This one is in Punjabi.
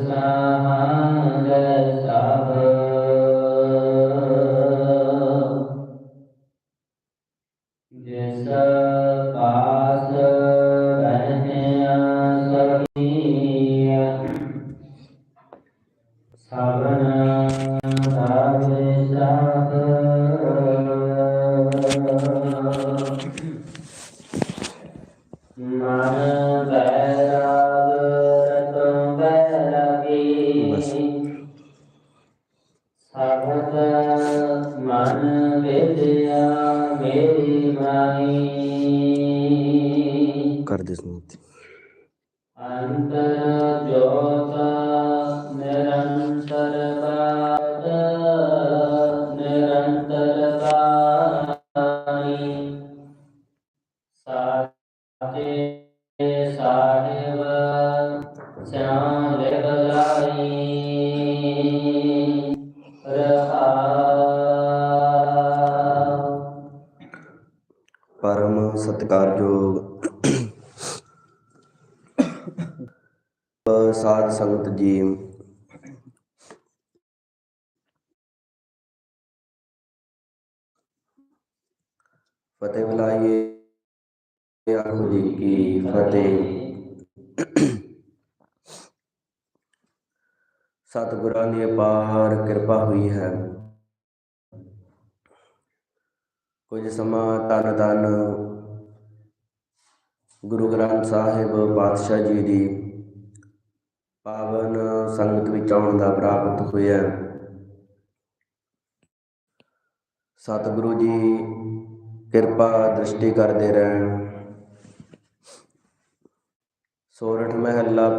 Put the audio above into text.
ਸਰਸਾਹਾਂ ਦੇ ਸਭਤ ਮਨ ਵਿਦਿਆ ਮੇਰੀ ਮਾਈ। ਕਰ ਦੇ ਸਮੂਤੀ ਅੰਤਰ ਜੋਤ ਨਿਰੰਤਰ ਬਾਦ ਨਿਰੰਤਰ ਬਾਣੀ। ਸਾਚੇ ਸਾਹਿਬ ਸਿਆਣ ਲਿਖ ਲਾਈ ਪਰਮ ਸਤਿਕਾਰਯੋਗ। ਸਾਧ ਸੰਗਤ ਜੀ। ਫਤਿਹ ਬੁਲਾਈਏ ਆਖੋ ਜੀ ਕੀ ਫਤਿਹ। ਸਤਿਗੁਰਾਂ ਦੀ ਅਪਾਰ ਕਿਰਪਾ ਹੋਈ ਹੈ। ਕੁਝ ਸਮਾਂ ਤਨ ਤਨ ਗੁਰੂ ਗ੍ਰੰਥ ਸਾਹਿਬ ਪਾਤਸ਼ਾਹ ਜੀ ਦੀ ਪਾਵਨ ਸੰਗਤ ਵਿੱਚ ਆਉਣ ਦਾ ਪ੍ਰਾਪਤ ਹੋਇਆ। ਸਤਿਗੁਰੂ ਜੀ ਕਿਰਪਾ ਦ੍ਰਿਸ਼ਟੀ ਕਰਦੇ ਰਹਿਣ। ਸੋਰਠ ਮਹਿਲਾ